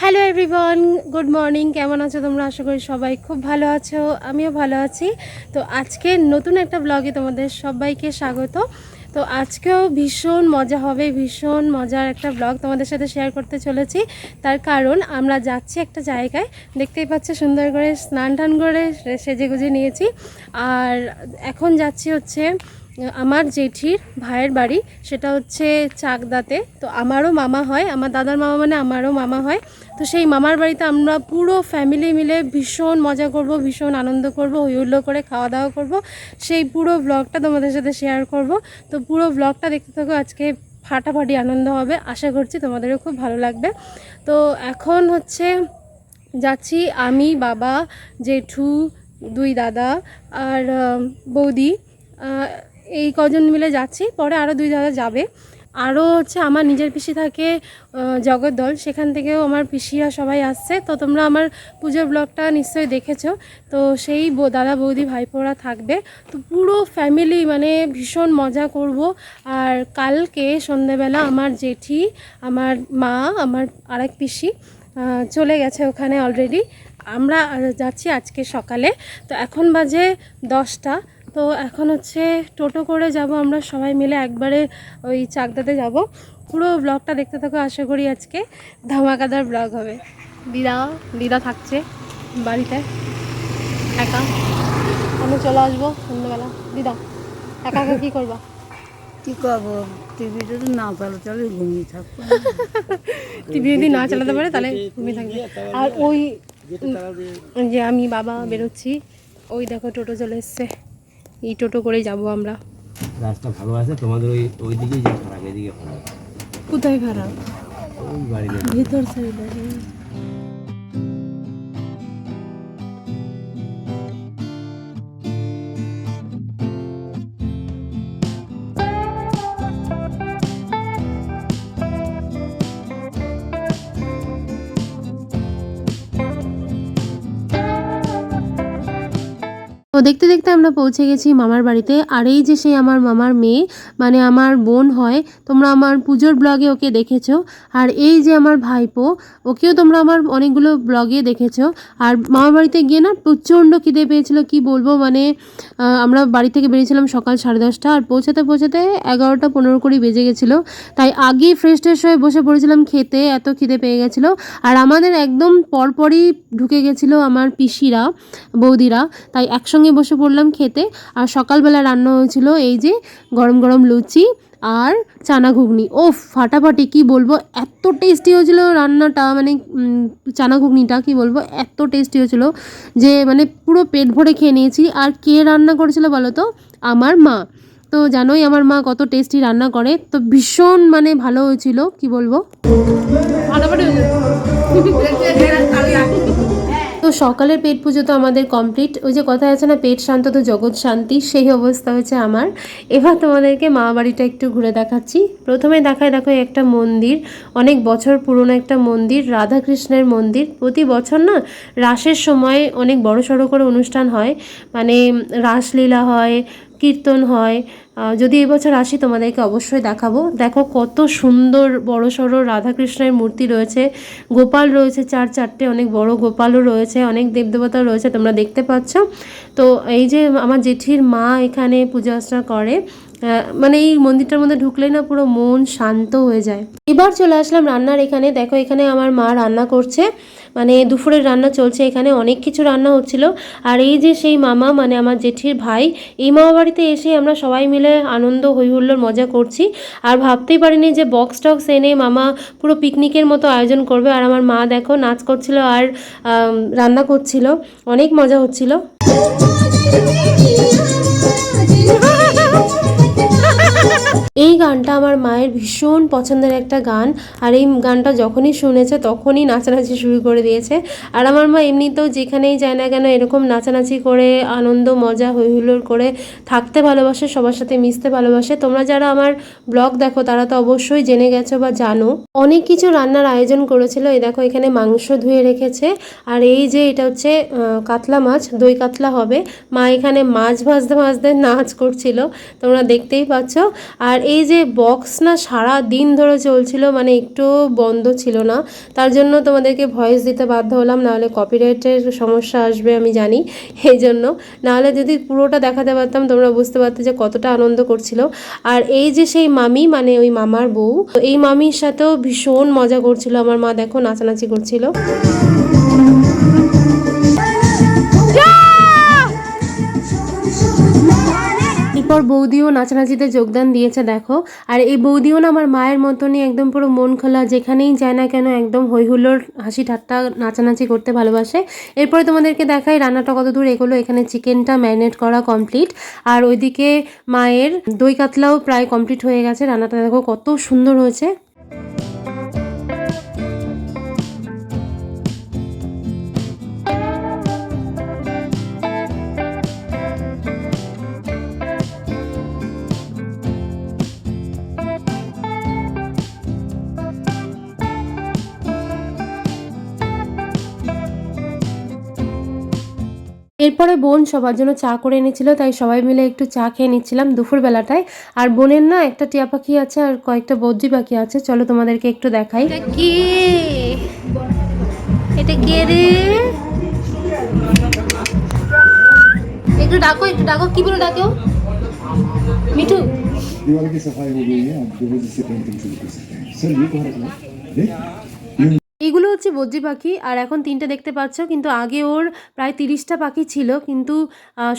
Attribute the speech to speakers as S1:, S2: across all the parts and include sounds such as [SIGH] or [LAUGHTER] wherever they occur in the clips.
S1: Hello everyone good morning কেমন আছো তোমরা? আশা করি সবাই খুব ভালো আছো। আমিও ভালো আছি। তো আজকে নতুন একটা ব্লগে তোমাদের সবাইকে স্বাগত। তো আজকেও ভীষণ মজা হবে, ভীষণ মজার একটা ব্লগ তোমাদের সাথে শেয়ার করতে চলেছি। তার কারণ আমরা যাচ্ছি একটা জায়গায়। দেখতেই পাচ্ছ, সুন্দর করে স্নান টান করে সেজে গুজে নিয়েছি। আর এখন যাচ্ছি হচ্ছে আমার জেঠির ভাইয়ের বাড়ি, সেটা হচ্ছে চাকদাতে। তো আমারও মামা হয়, আমার দাদার মামা মানে আমারও মামা হয়। তো সেই মামার বাড়িতে আমরা পুরো ফ্যামিলি মিলে ভীষণ মজা করব, ভীষণ আনন্দ করব হুল্লো করে খাওয়া দাওয়া করব। সেই পুরো ব্লগটা তোমাদের সাথে শেয়ার করব। তো পুরো ব্লগটা দেখতে থাকো, আজকে ফাটাফাটি আনন্দ হবে। আশা করছি তোমাদেরও খুব ভালো লাগবে। তো এখন হচ্ছে যাচ্ছি আমি, বাবা, জেঠু, দুই দাদা আর বৌদি। এই কজন মিলে যাচ্ছি, পরে আরও দুই দাদা যাবে। আরও হচ্ছে আমার নিজের পিসি থাকে জগদ্দল সেখান থেকেও আমার পিসিরা সবাই আসছে। তো তোমরা আমার পুজোর ব্লগটা নিশ্চয়ই দেখেছ। তো সেই দাদা বৌদি ভাইপোরা থাকবে। তো পুরো ফ্যামিলি মানে ভীষণ মজা করব। আর কালকে সন্ধেবেলা আমার জেঠি, আমার মা, আমার আরেক পিসি চলে গেছে ওখানে অলরেডি আমরা যাচ্ছি আজকে সকালে। তো এখন বাজে দশটা। তো এখন হচ্ছে টোটো করে যাব আমরা সবাই মিলে একবারে ওই চাকদাতে যাব। পুরো ব্লগটা দেখতে থাকো আশা করি আজকে ধামাকাদার ব্লগ হবে। দিদা দিদা থাকছে বাড়িতে একা। আমি চলে আসব সন্ধ্যেবেলা। দিদা একা একা কী করবা?
S2: কি করব? টিভিতে তো না চালো চলে ঘুমিয়ে থাকব। [LAUGHS]
S1: টিভি যদি না চালাতে পারে তাহলে ঘুমিয়ে থাকবে। আর ওই যে আমি বাবা বেরোচ্ছি ওই দেখো টোটো চলে এসছে। এই টোটো করে যাব আমরা।
S3: রাস্তা ভালো আছে? তোমাদের ওই ওই দিকেই যে খারাপ এদিকে খারাপ
S1: কোথায় খারাপ ভেতর সাইডে তো দেখতে দেখতে আমরা পৌঁছে গেছি মামার বাড়িতে। আর এই যে সেই আমার মামার মেয়ে মানে আমার বোন হয়, তোমরা আমার পুজোর ব্লগে ওকে দেখেছ। আর এই যে আমার ভাইপো, ওকেও তোমরা আমার অনেকগুলো ব্লগে দেখেছ। আর মামার বাড়িতে গিয়ে না প্রচণ্ড খিদে পেয়েছিল, কি বলব? মানে আমরা বাড়ি থেকে বেরিয়েছিলাম সকাল সাড়ে দশটা, আর পৌঁছাতে পৌঁছাতে এগারোটা পনেরো কুড়ি বেজে গেছিল। তাই আগেই ফ্রেশ ট্রেশ হয়ে বসে পড়েছিলাম খেতে, এত খিদে পেয়ে গেছিল। আর আমাদের একদম পরপরই ঢুকে গেছিল আমার পিসিরা, বৌদিরা। তাই একসঙ্গে বসে পড়লাম খেতে। আর সকালবেলা রান্না হয়েছিল এই যে গরম গরম লুচি আর চানা ঘুগনি। ও ফাটাফাটি কি বলব? এত টেস্টি হয়েছিল রান্নাটা মানে চানা ঘুগনিটা কি বলব? এত টেস্টি হয়েছিল যে মানে পুরো পেট ভরে খেয়ে নিয়েছি। আর কে রান্না করেছিল বলো তো? আমার মা। তো জানোই আমার মা কত টেস্টি রান্না করে। তো ভীষণ মানে ভালো হয়েছিল কি বলব? [LAUGHS] তো সকালের পেট পুজো তো আমাদের কমপ্লিট ওই যে কথা আছে না, পেট শান্ত তো জগৎ শান্তি, সেই অবস্থা হয়েছে আমার। এবার তোমাদেরকে মা বাড়িটা একটু ঘুরে দেখাচ্ছি। প্রথমে দেখায় দেখো একটা মন্দির, অনেক বছর পুরনো একটা মন্দির, রাধাকৃষ্ণের মন্দির। প্রতি বছর না রাসের সময় অনেক বড় সড়ো করে অনুষ্ঠান হয়। মানে রাসলীলা হয় কীর্তন হয়। যদি এবছর আসি তোমাদেরকে অবশ্যই দেখাবো। দেখো কত সুন্দর বড় সড়ো রাধাকৃষ্ণের মূর্তি রয়েছে। গোপাল রয়েছে চার চারটে, অনেক বড় গোপালও রয়েছে, অনেক দেবদেবতা রয়েছে, তোমরা দেখতে পাচ্ছ। তো এই যে আমার জেঠির মা এখানে পূজা অর্চনা করে মানে এই মন্দিরটার মধ্যে ঢুকলেই না পুরো মন শান্ত হয়ে যায়। এবার চলে আসলাম রান্নার এখানে। দেখো, এখানে আমার মা রান্না করছে। মানে দুপুরের রান্না চলছে। এখানে অনেক কিছু রান্না হচ্ছিল। আর এই যে সেই মামা মানে আমার জেঠির ভাই, এই মামা বাড়িতে এসে আমরা সবাই মিলে আনন্দ হই হুল্লোড় মজা করছি। আর ভাবতেই পারিনি যে বক্স টক্স এনে মামা পুরো পিকনিকের মতো আয়োজন করবে। আর আমার মা দেখো, নাচ করছিল আর রান্না করছিল। অনেক মজা হচ্ছিল। এই গানটা আমার মায়ের ভীষণ পছন্দের একটা গান। আর এই গানটা যখনই শুনেছে তখনই নাচানাচি শুরু করে দিয়েছে। আর আমার মা এমনিতেও যেখানেই যায় না কেন এরকম নাচানাচি করে, আনন্দ, মজা হৈ হুল্লোড় করে থাকতে ভালোবাসে, সবার সাথে মিশতে ভালোবাসে। তোমরা যারা আমার ব্লগ দেখো তারা তো অবশ্যই জেনে গেছো বা জানো। অনেক কিছু রান্নার আয়োজন করেছিল। এই দেখো এখানে মাংস ধুয়ে রেখেছে। আর এই যে এটা হচ্ছে কাতলা মাছ, দই কাতলা হবে। মা এখানে মাছ ভাজতে ভাজতে নাচ করছিল। তোমরা দেখতেই পাচ্ছ। আর এই যে বক্স না সারা দিন ধরে চলছিল মানে একটু বন্ধ ছিল না, তার জন্য তোমাদেরকে ভয়েস দিতে বাধ্য হলাম, নাহলে কপিরাইটের সমস্যা আসবে আমি জানি, এই জন্য। নাহলে যদি পুরোটা দেখাতে পারতাম, তোমরা বুঝতে পারতে যে কতটা আনন্দ করছিল। আর এই যে সেই মামি মানে ওই মামার বউ এই মামির সাথেও ভীষণ মজা করছিল, আমার মা দেখো নাচানাচি করছিল। এরপর বৌদিও নাচানাচিতে যোগদান দিয়েছে, দেখো। আর এই বৌদিও না আমার মায়ের মতনই একদম পুরো মন খোলা, যেখানেই যায় না কেন একদম হৈহুল্লোর হাসি ঠাট্টা নাচানাচি করতে ভালোবাসে। এরপরে তোমাদেরকে দেখাই, রান্নাটা কত দূর এগোলো, এখানে চিকেনটা ম্যারিনেট করা কমপ্লিট। আর ওইদিকে মায়ের দই কাতলাও প্রায় কমপ্লিট হয়ে গেছে, রান্নাটা দেখো কত সুন্দর হয়েছে। এরপরে বোন সবার জন্য চা করে এনেছিল তাই সবাই মিলে একটু চা খেয়ে নিচ্ছিলাম দুপুর বেলাটায় আর বোনের না একটা টিয়া পাখি আছে আর কয়েকটা বদ্রি পাখি আছে চলো তোমাদেরকে একটু দেখাই কে এটা কে রে একটু ডাকো একটু ডাকো কি বলে ডাকো মিঠু
S4: दीवार की सफाई हो गई है आप दोबारा से पेंटिंग शुरू कर सकते हैं सर ये कहाँ रखना देख ये
S1: এইগুলো হচ্ছে বদ্রি পাখি, আর এখন তিনটে দেখতে পাচ্ছ, কিন্তু আগে ওর প্রায় তিরিশটা পাখি ছিল, কিন্তু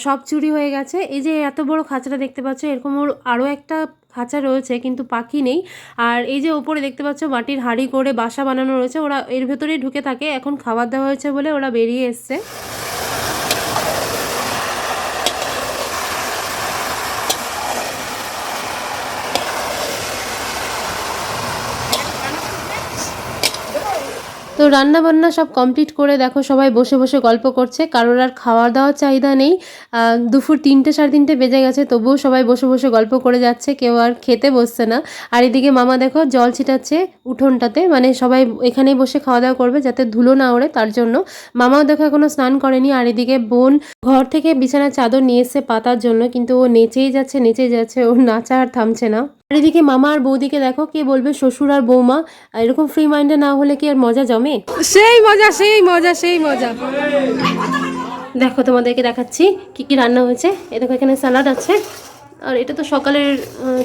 S1: সব চুরি হয়ে গেছে। এই যে এত বড় খাঁচাটা দেখতে পাচ্ছ, এরকম ওর আরও একটা খাঁচা রয়েছে, কিন্তু পাখি নেই। আর এই যে ওপরে দেখতে পাচ্ছ, মাটির হাঁড়ি করে বাসা বানানো রয়েছে, ওরা এর ভেতরেই ঢুকে থাকে, এখন খাবার দেওয়া হয়েছে বলে ওরা বেরিয়ে এসছে। তো রান্না বান্না সব কমপ্লিট করে দেখো সবাই বসে বসে গল্প করছে। কারোর আর খাওয়া দাওয়ার চাহিদা নেই। দুপুর তিনটে সাড়ে তিনটে বেজে গেছে, তবুও সবাই বসে বসে গল্প করে যাচ্ছে, কেউ আর খেতে বসছে না। আর এদিকে মামা দেখো জল ছিটাচ্ছে উঠোনটাতে মানে সবাই এখানেই বসে খাওয়া দাওয়া করবে যাতে ধুলো না ওড়ে তার জন্য। মামাও দেখো এখনও স্নান করেনি, আর এদিকে বোন ঘর থেকে বিছানার চাদর নিয়ে এসছে পাতার জন্য, কিন্তু ও নেচেই যাচ্ছে নেচেই যাচ্ছে, ওর নাচা আর থামছে না। আর এদিকে মামা আর বৌদিকে দেখো কে বলবে শ্বশুর আর বৌমা এরকম ফ্রি মাইন্ডে না হলে কি আর মজা জমে?
S2: সেই মজা সেই মজা সেই মজা।
S1: দেখো তোমাদেরকে দেখাচ্ছি কি কি রান্না হয়েছে। এ দেখো এখানে স্যালাড আছে আর এটা তো সকালের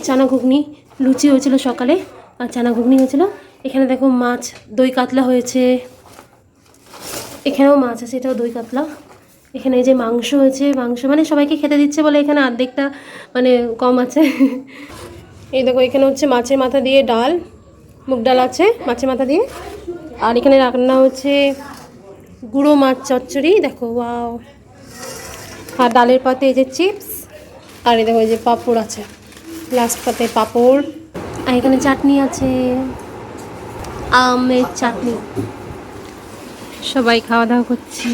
S1: চানা ঘুগনি লুচি হয়েছিল সকালে আর চানা ঘুগনি হয়েছিল। এখানে দেখো মাছ দই কাতলা হয়েছে। এখানেও মাছ আছে এটাও দই কাতলা। এখানে এই যে মাংস হয়েছে মাংস মানে সবাইকে খেতে দিচ্ছে বলে এখানে অর্ধেকটা মানে কম আছে। এই দেখো, এখানে হচ্ছে মাছের মাথা দিয়ে ডাল, মুগ ডাল আছে মাছের মাথা দিয়ে। আর এখানে রান্না হচ্ছে গুঁড়ো মাছ চচ্চড়ি, দেখো, ওয়াও। আর ডালের পাতে এই যে চিপস, আর এই দেখো, এই যে পাঁপড় আছে, লাস্ট পাতে পাঁপড়। আর এখানে চাটনি আছে, আমের চাটনি। সবাই খাওয়া দাওয়া করছে।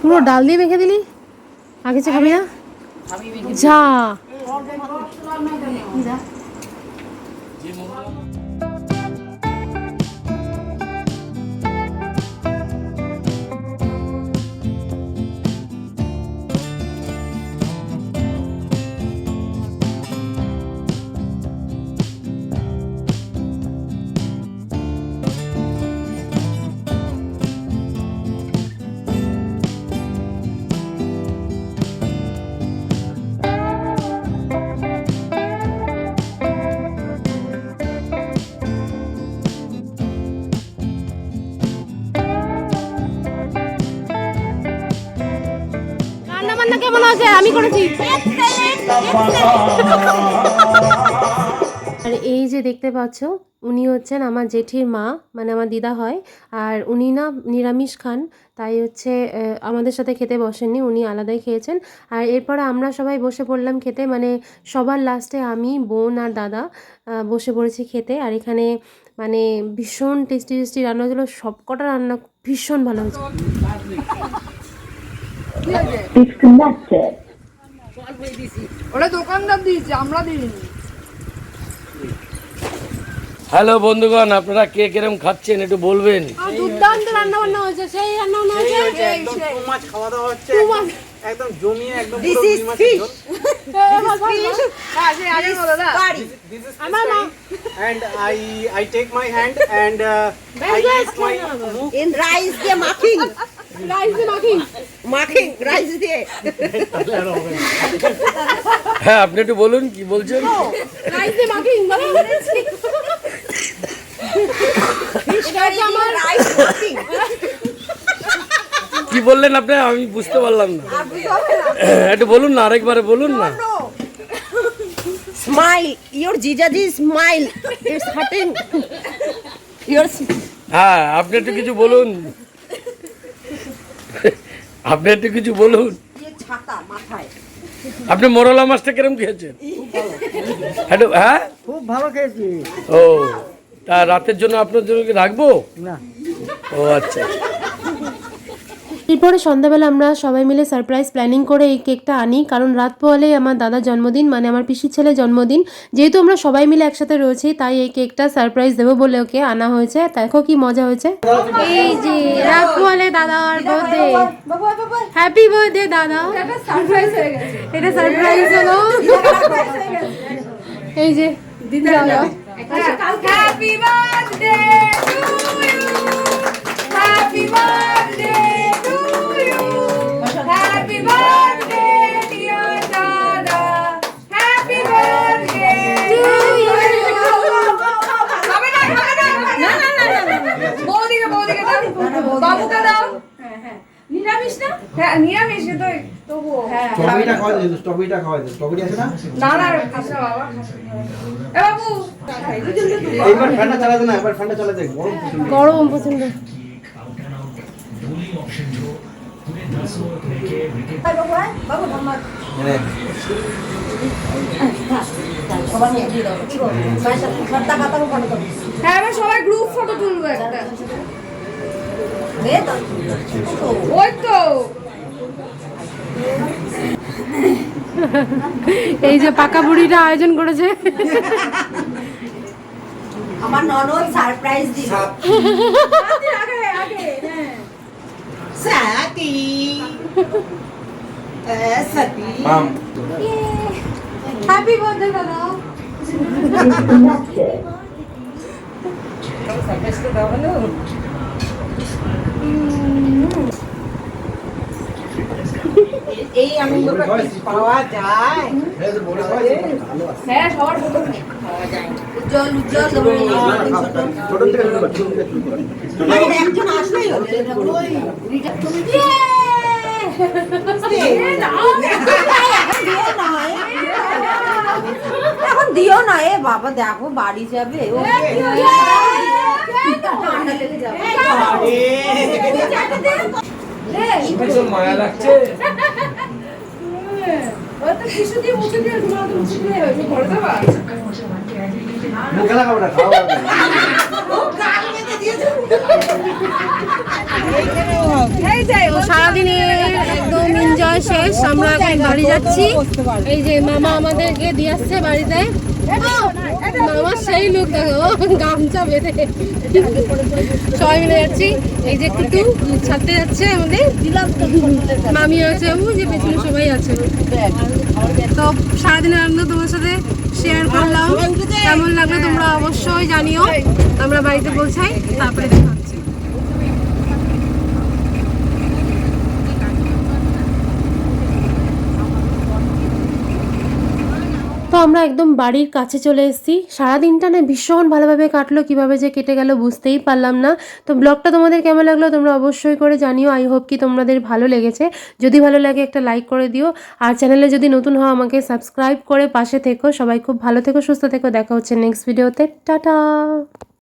S1: পুরো ডাল দিয়ে মেখে দিলি? আগে চে খাবি না? যা। আছে আমি করেছি। আর এই যে দেখতে পাচ্ছ, উনি হচ্ছেন আমার জেঠির মা মানে আমার দিদা হয়। আর উনি না নিরামিষ খান, তাই হচ্ছে আমাদের সাথে খেতে বসেননি, উনি আলাদাই খেয়েছেন। আর এরপরে আমরা সবাই বসে পড়লাম খেতে মানে সবার লাস্টে আমি, বোন আর দাদা বসে পড়েছি খেতে। আর এখানে মানে ভীষণ টেস্টি টেস্টি রান্না হয়েছিল সব কটা রান্না ভীষণ ভালো হয়েছে।
S2: ওরা দোকানদার দিয়েছে আমরা দিইনি।
S3: হ্যালো বন্ধুগণ আপনারা কে কিরম খাচ্ছেন একটু বলবেন?
S1: দুর্দান্ত রান্না বান্না হয়েছে সেই রান্না বান্না হয়েছে
S5: একদম মাছ খাওয়া দাওয়া হচ্ছে একদম জমিয়ে একদম
S6: This
S5: পুরো
S6: is
S5: মাছের ঝোল।
S6: This is
S5: and I I take my hand and uh, I eat my
S6: In rice দিয়ে মাখিং মাখিং রাইস দিয়ে।
S7: হ্যাঁ আপনি একটু বলুন কি বলছেন?
S6: কারি দিয়ে রাইস মাখিং
S7: কি বললেন আপনি? আমি বুঝতে পারলাম না। একটু বলুন না আরেকবারে বলুন না।
S6: স্মাইল ইওর জিজাজি স্মাইল ইটস হার্টিং ইওর
S7: হ্যাঁ আপনি একটু কিছু বলুন। আপনি একটু কিছু বলুন। আপনি মোরলা মাছটা কিরম খেয়েছেন? হ্যালো হ্যাঁ
S5: খুব ভালো খেয়েছি।
S7: ও তা রাতের জন্য আপনার জন্য কি রাখব?
S5: না।
S7: ও আচ্ছা।
S1: এরপরে সন্ধ্যাবেলা আমরা সবাই মিলে সারপ্রাইজ প্ল্যানিং করে এই কেকটা আনি। কারণ রাত পোয়ালেই আমার দাদার জন্মদিন মানে আমার পিসির ছেলে জন্মদিন। যেহেতু আমরা সবাই মিলে একসাথে রয়েছি তাই এই কেকটা সারপ্রাইজ দেবো বলে ওকে আনা হয়েছে। দেখো কি মজা হয়েছে। এই যে রাত পোয়ালে দাদার বার্থডে হ্যাপি বার্থডে দাদা। এটা সারপ্রাইজ হয়ে গেছে। এটা সারপ্রাইজ হলো। এই যে দিদি
S8: birthday to you. Happy বাবুকে দাও। নিরামিষ না? হ্যাঁ, নিরামিষ কিন্তু তবুও।
S5: স্ট্রবেরিটা খাওয়া যায় স্ট্রবেরিটা খাওয়া যায় স্ট্রবেরি আছে না?
S8: না, না, খাস বাবা, এ বাবু,
S5: এইবার ফ্যানটা চালাতে না এবার গরম
S1: গরম পছন্দ
S8: হ্যাঁ সবাই গ্রুপ ফটো তুলবো একটা। ওই তো
S1: এই যে পাকা বুড়িটা আয়োজন করেছে।
S6: আমার ননদ সারপ্রাইজ দিল।
S5: মাম
S1: হ্যাপি বার্থডে দাদা।
S6: এই আনন্দটা পাওয়া যায়।
S8: হ্যাঁ সবার
S6: উজ্জ্বল উজ্জ্বল একজন আসলেই এখন দিও না এ। বাবা দেখো বাড়ি যাবে ও যাবে
S7: মায়া লাগছে
S8: তো কিছু দিয়ে মুছে দিয়ে তোমার তো মুছে দিয়ে হয়েছে ঘরে দেবা
S5: মুখে লাগাবো না খাওয়া যাবে না।
S1: তো সারাদিনে একদম এনজয় শেষ আমরা এখন বাড়ি যাচ্ছি এই যে মামা আমাদেরকে দিয়ে আসছে বাড়িতে মামা, সেই লোক দেখো, গামছা বেঁধে। সবাই মিলে যাচ্ছি। এই যে একটু ছাড়তে যাচ্ছে আমাদের। মামি আছে ও যে পেছনে সবাই আছে। তো সারাদিন আনন্দ তোমার সাথে শেয়ার করলাম। কেমন লাগল তোমরা অবশ্যই জানিও। আমরা বাড়িতে পৌঁছাই, তারপরে দেখা হচ্ছে তো আমরা একদম বাড়ির কাছে চলে এসেছি। সারাদিনটা না ভীষণ ভালোভাবে কাটলো, কীভাবে যে কেটে গেল বুঝতেই পারলাম না। তো ব্লগটা তোমাদের কেমন লাগল তোমরা অবশ্যই করে জানিও। আই হোপ কি তোমাদের ভালো লেগেছে। যদি ভালো লাগে একটা লাইক করে দিও। আর চ্যানেলে যদি নতুন হও, আমাকে সাবস্ক্রাইব করে পাশে থেকো। সবাই খুব ভালো থেকো, সুস্থ থেকো। দেখা হচ্ছে নেক্সট ভিডিওতে টাটা!